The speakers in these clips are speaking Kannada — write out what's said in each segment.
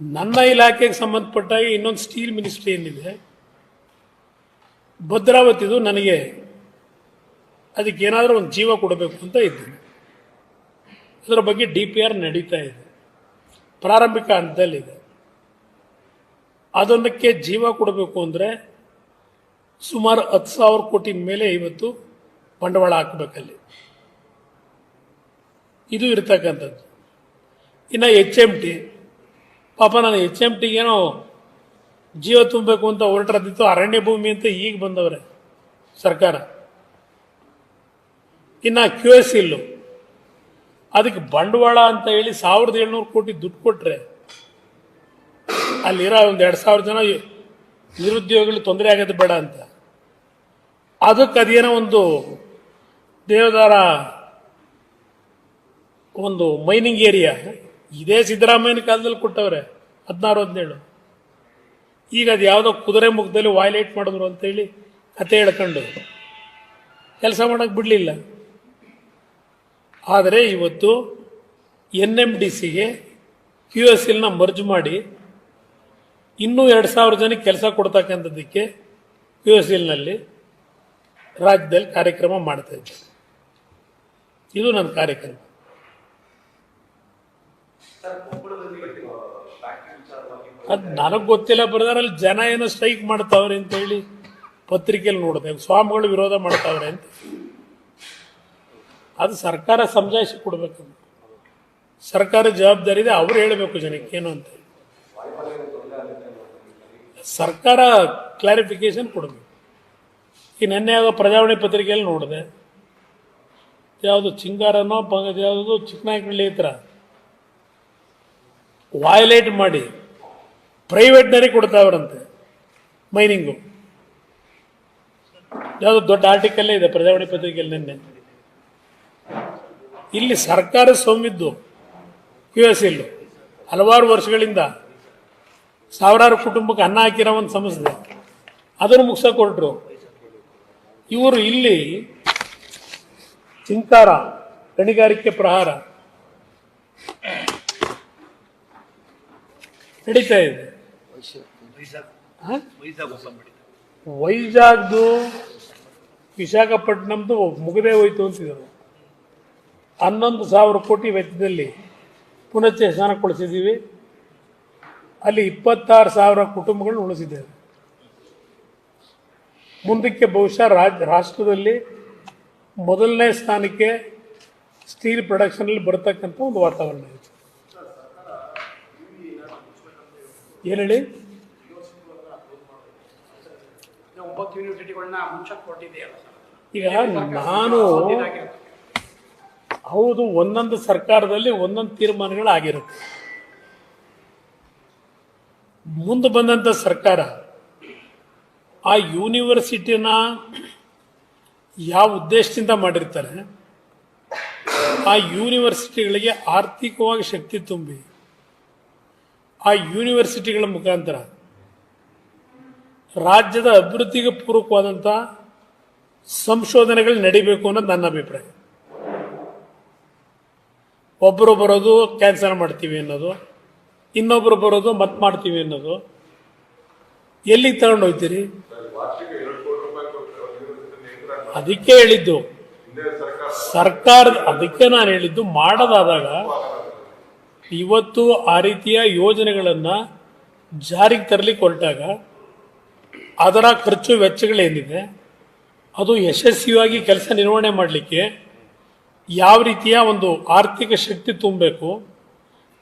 ನನ್ನ ಇಲಾಖೆಗೆ ಸಂಬಂಧಪಟ್ಟ ಇನ್ನೊಂದು ಸ್ಟೀಲ್ ಮಿನಿಸ್ಟ್ರಿ ಏನಿದೆ, ಭದ್ರಾವತಿದು ನನಗೆ ಅದಕ್ಕೆ ಏನಾದರೂ ಒಂದು ಜೀವ ಕೊಡಬೇಕು ಅಂತ ಇದ್ದೀನಿ. ಅದರ ಬಗ್ಗೆ ಡಿ ಪಿ ಆರ್ ನಡೀತಾ ಇದೆ. ಪ್ರಾರಂಭಿಕ ಹಂತದಲ್ಲಿದೆ. ಅದೊಂದಕ್ಕೆ ಜೀವ ಕೊಡಬೇಕು ಅಂದರೆ ಸುಮಾರು ಹತ್ತು ಸಾವಿರ ಕೋಟಿ ಮೇಲೆ ಇವತ್ತು ಬಂಡವಾಳ ಹಾಕಬೇಕಲ್ಲಿ. ಇದು ಇರ್ತಕ್ಕಂಥದ್ದು. ಇನ್ನು ಎಚ್ ಎಂ ಟಿ ಪಾಪ ನಾನು ಎಚ್ ಎಂ ಟಿಗೇನೋ ಜೀವ ತುಂಬಬೇಕು ಅಂತ ಹೊರಟರದಿತ್ತು ಅರಣ್ಯ ಭೂಮಿ ಅಂತ ಈಗ ಬಂದವ್ರೆ ಸರ್ಕಾರ. ಇನ್ನು ಕ್ಯೂ ಎಸ್ ಇಲ್ಲು ಅದಕ್ಕೆ ಬಂಡವಾಳ ಅಂತ ಹೇಳಿ ಸಾವಿರದ ಏಳ್ನೂರು ಕೋಟಿ ದುಡ್ಡು ಕೊಟ್ಟರೆ ಅಲ್ಲಿರೋ ಒಂದು ಎರಡು ಸಾವಿರ ಜನ ನಿರುದ್ಯೋಗಿಗಳು ತೊಂದರೆ ಆಗೋದು ಬೇಡ ಅಂತ. ಅದಕ್ಕೆ ಅದೇನೋ ಒಂದು ದೇವದಾರ ಒಂದು ಮೈನಿಂಗ್ ಏರಿಯಾ ಇದೇ ಸಿದ್ದರಾಮಯ್ಯನ ಕಾಲದಲ್ಲಿ ಕೊಟ್ಟವ್ರೆ. ಹದಿನಾರು ಹದಿನೇಳು. ಈಗ ಅದು ಯಾವುದೋ ಕುದುರೆ ಮುಖದಲ್ಲಿ ವಾಯ್ಲೇಟ್ ಮಾಡಿದ್ರು ಅಂತೇಳಿ ಕತೆ ಹೇಳ್ಕೊಂಡು ಕೆಲಸ ಮಾಡೋಕ್ಕೆ ಬಿಡಲಿಲ್ಲ. ಆದರೆ ಇವತ್ತು ಎನ್ ಎಂ ಡಿ ಸಿಗೆ ಕ್ಯೂ ಎಸ್ ಎಲ್ನ ಮರ್ಜ್ ಮಾಡಿ ಇನ್ನೂ ಎರಡು ಸಾವಿರ ಜನಕ್ಕೆ ಕೆಲಸ ಕೊಡ್ತಕ್ಕಂಥದ್ದಕ್ಕೆ ಕ್ಯೂ ಎಸ್ ಎಲ್ನಲ್ಲಿ ರಾಜ್ಯದಲ್ಲಿ ಕಾರ್ಯಕ್ರಮ ಮಾಡ್ತಾ ಇದ್ದೆ ಇದು ನನ್ನ ಕಾರ್ಯಕ್ರಮ. ಅದು ನನಗೆ ಗೊತ್ತಿಲ್ಲ ಬ್ರದರ್ ಜನ ಏನೋ ಸ್ಟ್ರೈಕ್ ಮಾಡ್ತಾವ್ರೆ ಅಂತ ಹೇಳಿ ಪತ್ರಿಕೆಯಲ್ಲಿ ನೋಡಿದೆ. ಸ್ವಾಮಿಗಳು ವಿರೋಧ ಮಾಡ್ತಾವ್ರೆ ಅಂತ. ಅದು ಸರ್ಕಾರ ಸಮಜಾಯಿಸಿ ಕೊಡಬೇಕು. ಸರ್ಕಾರ ಜವಾಬ್ದಾರಿ ಇದೆ, ಅವ್ರು ಹೇಳಬೇಕು ಜನಕ್ಕೆ ಏನು ಅಂತ. ಸರ್ಕಾರ ಕ್ಲಾರಿಫಿಕೇಶನ್ ಕೊಡಬೇಕು. ಈ ನೆನ್ನೆ ಯಾವುದೋ ಪ್ರಜಾವಣೆ ಪತ್ರಿಕೆಯಲ್ಲಿ ನೋಡಿದೆ. ಯಾವುದು ಚಿಂಗಾರನೋ, ಪಂಗ ಯಾವುದು ಚಿಕ್ಕನಾಯಕನಹಳ್ಳಿ ಹತ್ರ. ವಾಯಲೇಟ್ ಮಾಡಿ ಪ್ರೈವೇಟ್ನರಿಗೆ ಕೊಡ್ತಾವ್ರಂತೆ ಮೈನಿಂಗು ಯಾವುದು ದೊಡ್ಡ ಆರ್ಟಿಕಲ್ಲೇ ಇದೆ ಪ್ರಜಾವಾಣಿ ಪತ್ರಿಕೆಯಲ್ಲಿ ನಿನ್ನೆ. ಇಲ್ಲಿ ಸರ್ಕಾರ ಸೋಮಿದ್ದು ಕ್ಯೂ ಎಸ್ ಇಲ್ಲು ಹಲವಾರು ವರ್ಷಗಳಿಂದ ಸಾವಿರಾರು ಕುಟುಂಬಕ್ಕೆ ಅನ್ನ ಹಾಕಿರೋ ಒಂದು ಸಮಸ್ಯೆ ಅದನ್ನು ಮುಗಿಸೋಕೆ ಕೊಟ್ರು ಇವರು ಇಲ್ಲಿ ಚಿಂಕಾರ ಗಣಿಗಾರಿಕೆ ಪ್ರಹಾರ. ನಡೀತಾ ಇದೆ? ವೈಜಾಗ್ದು ವಿಶಾಖಪಟ್ಟಣಂದು ಮುಗದೇ ಹೋಯ್ತು ಅಂತಿದ್ರು. ಹನ್ನೊಂದು ಸಾವಿರ ಕೋಟಿ ವೆಚ್ಚದಲ್ಲಿ ಪುನಶ್ಚೇತನಗೊಳಿಸಿದ್ದೀವಿ ಅಲ್ಲಿ ಇಪ್ಪತ್ತಾರು ಸಾವಿರ ಕುಟುಂಬಗಳನ್ನ ಉಳಿಸಿದ್ದೇವೆ. ಮುಂದಕ್ಕೆ ಬಹುಶಃ ರಾಜ್, ರಾಷ್ಟ್ರದಲ್ಲಿ ಮೊದಲನೇ ಸ್ಥಾನಕ್ಕೆ ಸ್ಟೀಲ್ ಪ್ರೊಡಕ್ಷನಲ್ಲಿ ಬರತಕ್ಕಂಥ ಒಂದು ವಾತಾವರಣ ಇದೆ ಏನು ಹೇಳಿ? ಈಗ ನಾನು ಹೌದು ಒಂದೊಂದು ಸರ್ಕಾರದಲ್ಲಿ ಒಂದೊಂದು ತೀರ್ಮಾನಗಳು ಆಗಿರುತ್ತೆ ಮುಂದೆ ಬಂದಂಥ ಸರ್ಕಾರ ಆ ಯೂನಿವರ್ಸಿಟಿನ ಯಾವ ಉದ್ದೇಶದಿಂದ ಮಾಡಿರ್ತಾರೆ ಆ ಯೂನಿವರ್ಸಿಟಿಗಳಿಗೆ ಆರ್ಥಿಕವಾಗಿ ಶಕ್ತಿ ತುಂಬಿ ಆ ಯೂನಿವರ್ಸಿಟಿಗಳ ಮುಖಾಂತರ ರಾಜ್ಯದ ಅಭಿವೃದ್ಧಿಗೆ ಪೂರಕವಾದಂಥ ಸಂಶೋಧನೆಗಳು ನಡಿಬೇಕು ಅನ್ನೋದು ನನ್ನ ಅಭಿಪ್ರಾಯ. ಒಬ್ಬರು ಬರೋದು ಕ್ಯಾನ್ಸಲ್ ಮಾಡ್ತೀವಿ ಅನ್ನೋದು ಇನ್ನೊಬ್ಬರು ಬರೋದು ಮತ್ತೆ ಮಾಡ್ತೀವಿ ಅನ್ನೋದು. ಎಲ್ಲಿಗೆ ತಗೊಂಡು ಹೋಗ್ತೀರಿ? ಅದಕ್ಕೆ ಹೇಳಿದ್ದು, ಸರ್ಕಾರ, ಅದಕ್ಕೆ ನಾನು ಹೇಳಿದ್ದು ಮಾಡೋದಾದಾಗ ಇವತ್ತು ಆ ರೀತಿಯ ಯೋಜನೆಗಳನ್ನು ಜಾರಿಗೆ ತರಲಿಕ್ಕೆ ಹೊರಟಾಗ ಅದರ ಖರ್ಚು ವೆಚ್ಚಗಳೇನಿದೆ ಅದು ಯಶಸ್ವಿಯಾಗಿ ಕೆಲಸ ನಿರ್ವಹಣೆ ಮಾಡಲಿಕ್ಕೆ ಯಾವ ರೀತಿಯ ಒಂದು ಆರ್ಥಿಕ ಶಕ್ತಿ ತುಂಬಬೇಕು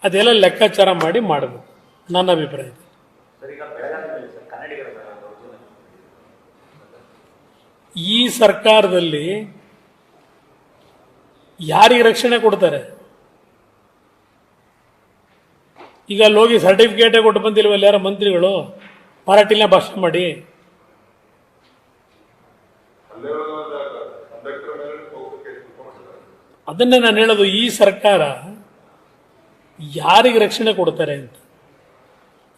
ಅದೆಲ್ಲ ಲೆಕ್ಕಾಚಾರ ಮಾಡಿ ಮಾಡಬೇಕು ನನ್ನ ಅಭಿಪ್ರಾಯ ಇದೆ. ಈ ಸರ್ಕಾರದಲ್ಲಿ ಯಾರಿಗೆ ರಕ್ಷಣೆ ಕೊಡ್ತಾರೆ ಈಗ ಅಲ್ಲಿ ಹೋಗಿ ಸರ್ಟಿಫಿಕೇಟೇ ಕೊಟ್ಟು ಬಂದಿಲ್ವಲ್ಲ ಯಾರ ಮಂತ್ರಿಗಳು? ಪಾರ್ಟಿನ ಭಾಷಣ ಮಾಡಿ. ಅದನ್ನೇ ನಾನು ಹೇಳೋದು, ಈ ಸರ್ಕಾರ ಯಾರಿಗೆ ರಕ್ಷಣೆ ಕೊಡ್ತಾರೆ ಅಂತ?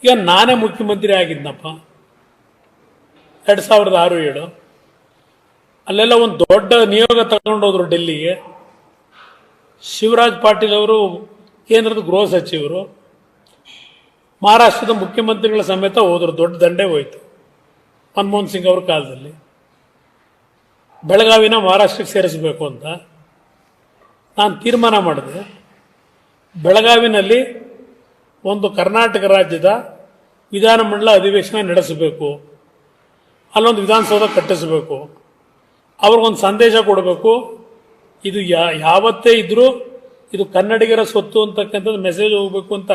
ಈಗ ನಾನೇ ಮುಖ್ಯಮಂತ್ರಿ ಆಗಿದ್ನಪ್ಪ. ಎರಡು ಸಾವಿರದ ಆರು, ಏಳು. ಅಲ್ಲೆಲ್ಲ ಒಂದು ದೊಡ್ಡ ನಿಯೋಗ ತಗೊಂಡೋದ್ರು ಡೆಲ್ಲಿಗೆ. ಶಿವರಾಜ್ ಪಾಟೀಲ್ ಅವರು, ಕೇಂದ್ರದ ಗೃಹ ಸಚಿವರು. ಮಹಾರಾಷ್ಟ್ರದ ಮುಖ್ಯಮಂತ್ರಿಗಳ ಸಮೇತ ಹೋದರು, ದೊಡ್ಡ ದಂಡೆ ಹೋಯ್ತು. ಮನಮೋಹನ್ ಸಿಂಗ್ ಅವ್ರ ಕಾಲದಲ್ಲಿ. ಬೆಳಗಾವಿನ ಮಹಾರಾಷ್ಟ್ರಕ್ಕೆ ಸೇರಿಸಬೇಕು ಅಂತ ನಾನು ತೀರ್ಮಾನ ಮಾಡಿದೆ. ಬೆಳಗಾವಿನಲ್ಲಿ ಒಂದು ಕರ್ನಾಟಕ ರಾಜ್ಯದ ವಿಧಾನಮಂಡಲ ಅಧಿವೇಶನ ನಡೆಸಬೇಕು. ಅಲ್ಲೊಂದು ವಿಧಾನಸೌಧ ಕಟ್ಟಿಸಬೇಕು. ಅವ್ರಿಗೊಂದು ಸಂದೇಶ ಕೊಡಬೇಕು. ಇದು ಯಾ, ಯಾವತ್ತೇ ಇದ್ದರೂ ಇದು ಕನ್ನಡಿಗರ ಸ್ವತ್ತು ಅಂತಕ್ಕಂಥದ್ದು ಮೆಸೇಜ್ ಹೋಗಬೇಕು ಅಂತ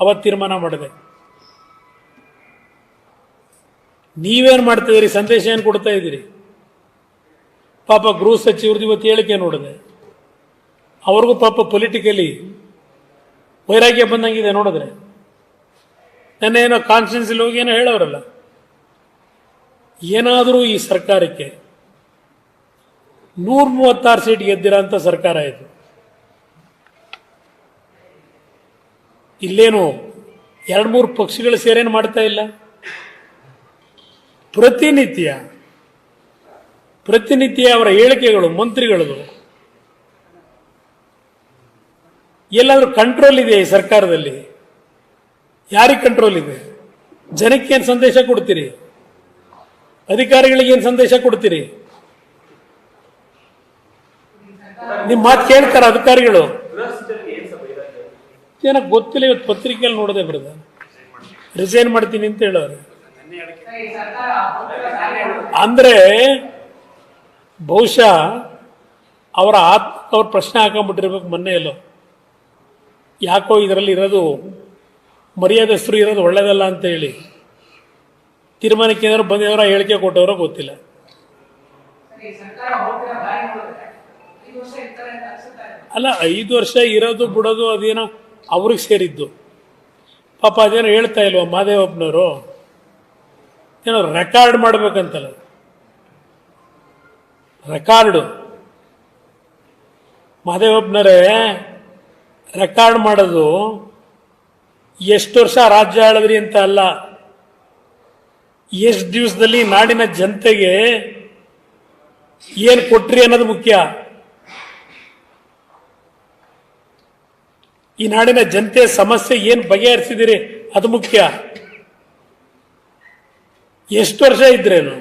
ಅವತ್ತು ತೀರ್ಮಾನ ಮಾಡಿದೆ. ನೀವೇನು ಮಾಡ್ತಾ ಇದ್ದೀರಿ ಸಂದೇಶ ಏನು ಕೊಡ್ತಾ ಇದ್ದೀರಿ ಪಾಪ ಗೃಹ ಸಚಿವರದ್ದು ಇವತ್ತು ಹೇಳಿಕೆ ನೋಡಿದೆ. ಅವ್ರಿಗೂ ಪಾಪ ಪೊಲಿಟಿಕಲಿ ವೈರಾಗ್ಯ ಬಂದಂಗಿದೆ ನೋಡಿದ್ರೆ. ನೆನ್ನೆ ಏನೋ ಕಾನ್ಸ್ಟಿಟ್ಯೂನ್ಸಿಲಿ ಹೋಗಿ ಏನೋ ಹೇಳೋರಲ್ಲ. ಏನಾದರೂ ಈ ಸರ್ಕಾರಕ್ಕೆ ನೂರ ಮೂವತ್ತಾರು ಸೀಟ್ ಗೆದ್ದಿರೋಂಥ ಸರ್ಕಾರ ಇದು ಇಲ್ಲೇನು ಎರಡು ಮೂರು ಪಕ್ಷಗಳು ಸೇರೇನು ಮಾಡ್ತಾ ಇಲ್ಲ? ಪ್ರತಿನಿತ್ಯ ಪ್ರತಿನಿತ್ಯ ಅವರ ಹೇಳಿಕೆಗಳು, ಮಂತ್ರಿಗಳದು. ಎಲ್ಲಾದ್ರೂ ಕಂಟ್ರೋಲ್ ಇದೆ ಈ ಸರ್ಕಾರದಲ್ಲಿ? ಯಾರಿಗೆ ಕಂಟ್ರೋಲ್ ಇದೆ? ಜನಕ್ಕೆ ಏನು ಸಂದೇಶ ಕೊಡ್ತೀರಿ? ಅಧಿಕಾರಿಗಳಿಗೆ ಏನು ಸಂದೇಶ ಕೊಡ್ತೀರಿ? ನಿಮ್ಮ ಮಾತು ಕೇಳ್ತಾರ ಅಧಿಕಾರಿಗಳು. ಏನಕ್ಕೆ ಗೊತ್ತಿಲ್ಲ, ಇವತ್ತು ಪತ್ರಿಕೆಯಲ್ಲಿ ನೋಡಿದೆ ಬರದ ರಿಸೈನ್ ಮಾಡ್ತೀನಿ ಅಂತ ಹೇಳೋರು. ಅಂದರೆ ಬಹುಶಃ ಅವರ ಆತ್ಮ, ಅವ್ರ ಪ್ರಶ್ನೆ ಹಾಕೊಂಡ್ಬಿಟ್ಟಿರ್ಬೇಕು ಮೊನ್ನೆ ಎಲ್ಲೋ. ಯಾಕೋ ಇದರಲ್ಲಿ ಇರೋದು ಮರ್ಯಾದಸ್ಥರು ಇರೋದು ಒಳ್ಳೇದಲ್ಲ ಅಂತ ಹೇಳಿ. ತೀರ್ಮಾನಕ್ಕೆ ಏನಾದ್ರು ಬಂದಿದಾರೋ ಹೇಳಿಕೆ ಕೊಟ್ಟವರೋ ಗೊತ್ತಿಲ್ಲ. ಅಲ್ಲ, ಐದು ವರ್ಷ ಇರೋದು ಬಿಡೋದು ಅದೇನೋ ಅವ್ರಿಗೆ ಸೇರಿದ್ದು. ಪಾಪ ಅದೇನೋ ಹೇಳ್ತಾ ಇಲ್ವಾ ಮಾದೇವಪ್ಪನವರು? ಏನೋ ರೆಕಾರ್ಡ್ ಮಾಡ್ಬೇಕಂತಲ್ಲ. ರೆಕಾರ್ಡು ಮಾದೇವಪ್ಪನವರೇ ರೆಕಾರ್ಡ್ ಮಾಡೋದು ಎಷ್ಟು ವರ್ಷ ರಾಜ್ಯ ಆಳಿದ್ರಿ ಅಂತ ಅಲ್ಲ. ಎಷ್ಟು ದಿವಸದಲ್ಲಿ ನಾಡಿನ ಜನತೆಗೆ ಏನು ಕೊಟ್ರಿ ಅನ್ನೋದು ಮುಖ್ಯ. ಈ ನಾಡಿನ ಜನತೆ ಸಮಸ್ಯೆ ಏನು ಬಗೆಹರಿಸಿದಿರಿ, ಅದು ಮುಖ್ಯ. ಎಷ್ಟು ವರ್ಷ ಇದ್ರೇನು?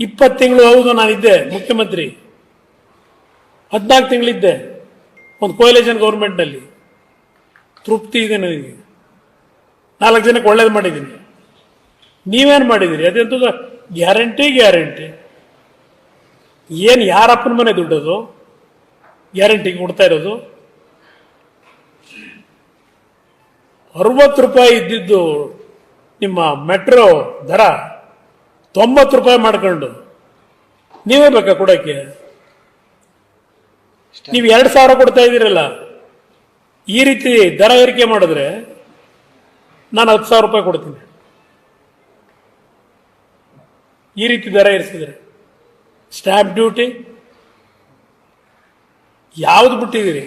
ಇಪ್ಪತ್ತು ತಿಂಗಳು ಹೌದು, ನಾನಿದ್ದೆ, ಮುಖ್ಯಮಂತ್ರಿ. ಹದಿನಾಲ್ಕು ತಿಂಗಳಿದ್ದೆ, ಒಂದು ಕೋಯಲೇಷನ್ ಗೌರ್ಮೆಂಟ್ನಲ್ಲಿ ತೃಪ್ತಿ ಇದೆ ನನಗೆ. ನಾಲ್ಕು ಜನಕ್ಕೆ ಒಳ್ಳೇದು ಮಾಡಿದ್ದೀನಿ. ನೀವೇನು ಮಾಡಿದ್ದೀರಿ ಅದೆಂತದ ಗ್ಯಾರಂಟಿ ಗ್ಯಾರಂಟಿ ಏನು ಯಾರಪ್ಪನ ಮನೆ ದುಡ್ಡದು? ಗ್ಯಾರಂಟಿಗೆ ಕೊಡ್ತಾ ಇರೋದು? ಅರವತ್ತು ರೂಪಾಯಿ ಇದ್ದಿದ್ದು ನಿಮ್ಮ ಮೆಟ್ರೋ ದರ ತೊಂಬತ್ತು ರೂಪಾಯಿ ಮಾಡ್ಕೊಂಡು ನೀವೇ ಬೇಕಾ ಕೊಡೋಕ್ಕೆ ನೀವು ಎರಡು ಸಾವಿರ ಕೊಡ್ತಾ ಇದ್ದೀರಲ್ಲ, ಈ ರೀತಿ ದರ ಏರಿಕೆ ಮಾಡಿದ್ರೆ ನಾನು ಹತ್ತು ಸಾವಿರ ರೂಪಾಯಿ ಕೊಡ್ತೀನಿ. ಈ ರೀತಿ ದರ ಏರಿಸಿದ್ರೆ. Stamp duty? ಯಾವ್ದು ಬಿಟ್ಟಿದ್ದೀರಿ?